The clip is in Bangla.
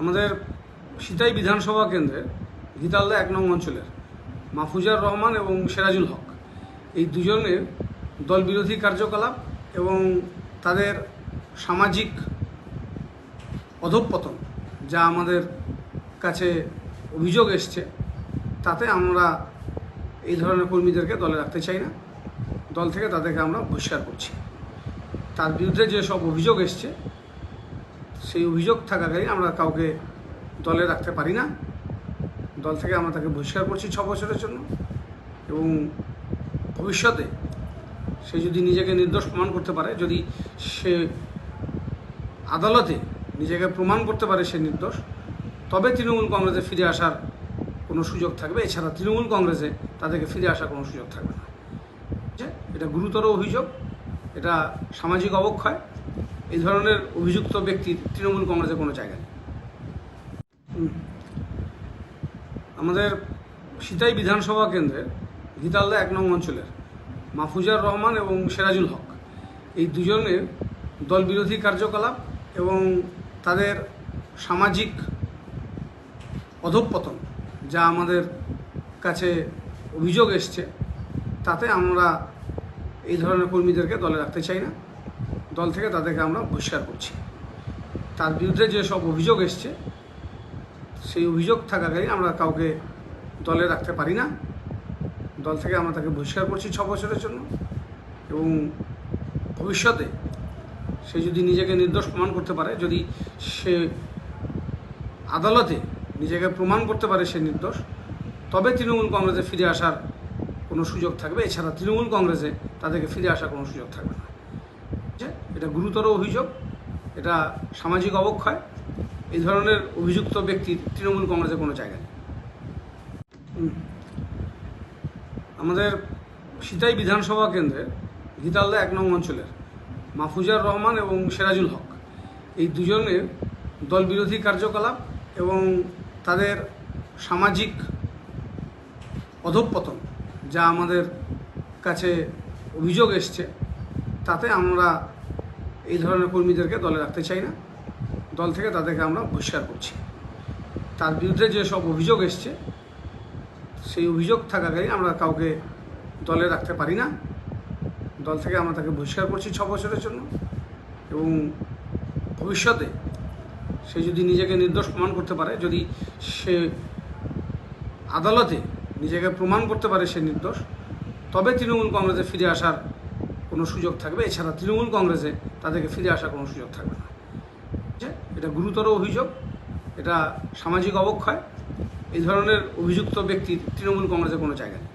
আমাদের সিতাই বিধানসভা কেন্দ্রের গীতালদা এক নং অঞ্চলের মাহফুজার রহমান এবং সেরাজুল হক, এই দুজনের দল বিরোধী কার্যকলাপ এবং তাদের সামাজিক অধঃপতন যা আমাদের কাছে অভিযোগ এসছে, তাতে আমরা এই ধরনের কর্মীদেরকে দলে রাখতে চাই না। দল থেকে তাদেরকে আমরা বহিষ্কার করছি। তার বিরুদ্ধে যে সব অভিযোগ এসছে সেই অভিযোগ থাকাকালীন আমরা কাউকে দলে রাখতে পারি না। দল থেকে আমরা তাকে বহিষ্কার করছি ছ বছরের জন্য এবং ভবিষ্যতে সে যদি নিজেকে নির্দোষ প্রমাণ করতে পারে, যদি সে আদালতে নিজেকে প্রমাণ করতে পারে সে নির্দোষ, তবে তৃণমূল কংগ্রেসে ফিরে আসার কোনো সুযোগ থাকবে। এছাড়া তৃণমূল কংগ্রেসে তাদেরকে ফিরে আসার কোনো সুযোগ থাকবে না। এটা গুরুতর অভিযোগ, এটা সামাজিক অবক্ষয়। এই ধরনের অভিযুক্ত ব্যক্তির তৃণমূল কংগ্রেসের কোনো জায়গা নেই। আমাদের সিতাই বিধানসভা কেন্দ্রের গীতালদা এক নং অঞ্চলের মাহফুজার রহমান এবং সেরাজুল হক, এই দুজনের দল বিরোধী কার্যকলাপ এবং তাদের সামাজিক অধঃপতন যা আমাদের কাছে অভিযোগ এসছে, তাতে আমরা এই ধরনের কর্মীদেরকে দলে রাখতে চাই না। দল থেকে তাদেরকে আমরা বহিষ্কার করছি। তার বিরুদ্ধে যে সব অভিযোগ এসছে, সেই অভিযোগ থাকাকালীন আমরা কাউকে দলে রাখতে পারি না। দল থেকে আমরা তাকে বহিষ্কার করছি ছ বছরের জন্য এবং ভবিষ্যতে সে যদি নিজেকে নির্দোষ প্রমাণ করতে পারে, যদি সে আদালতে নিজেকে প্রমাণ করতে পারে সে নির্দোষ, তবে তৃণমূল কংগ্রেসে ফিরে আসার কোনো সুযোগ থাকবে। এছাড়া তৃণমূল কংগ্রেসে তাদেরকে ফিরে আসার কোনো সুযোগ থাকবে না। এটা গুরুতর অভিযোগ, এটা সামাজিক অবক্ষয়। এই ধরনের অভিযুক্ত ব্যক্তির তৃণমূল কংগ্রেসে কোনো জায়গা নেই। আমাদের সিতাই বিধানসভা কেন্দ্রের গীতালদা এক নং অঞ্চলের মাহফুজার রহমান এবং সেরাজুল হক, এই দুজনের দল বিরোধী কার্যকলাপ এবং তাদের সামাজিক অধঃপতন যা আমাদের কাছে অভিযোগ এসছে, তাতে আমরা এই ধরনের কর্মীদেরকে দলে রাখতে চাই না। দল থেকে তাদেরকে আমরা বহিষ্কার করছি। তার বিরুদ্ধে যে সব অভিযোগ এসছে, সেই অভিযোগ থাকাকালীন আমরা কাউকে দলে রাখতে পারি না। দল থেকে আমরা তাকে বহিষ্কার করছি ছ বছরের জন্য এবং ভবিষ্যতে সে যদি নিজেকে নির্দোষ প্রমাণ করতে পারে, যদি সে আদালতে নিজেকে প্রমাণ করতে পারে সে নির্দোষ, তবে তৃণমূল কংগ্রেসে ফিরে আসার কোনো সুযোগ থাকবে, এছাড়া তৃণমূল কংগ্রেসে তাদেরকে ফিরে আসার কোনো সুযোগ থাকবে না। এটা গুরুতর অভিযোগ, এটা সামাজিক অবক্ষয়। এই ধরনের অভিযুক্ত ব্যক্তির তৃণমূল কংগ্রেসে কোনো জায়গা নেই।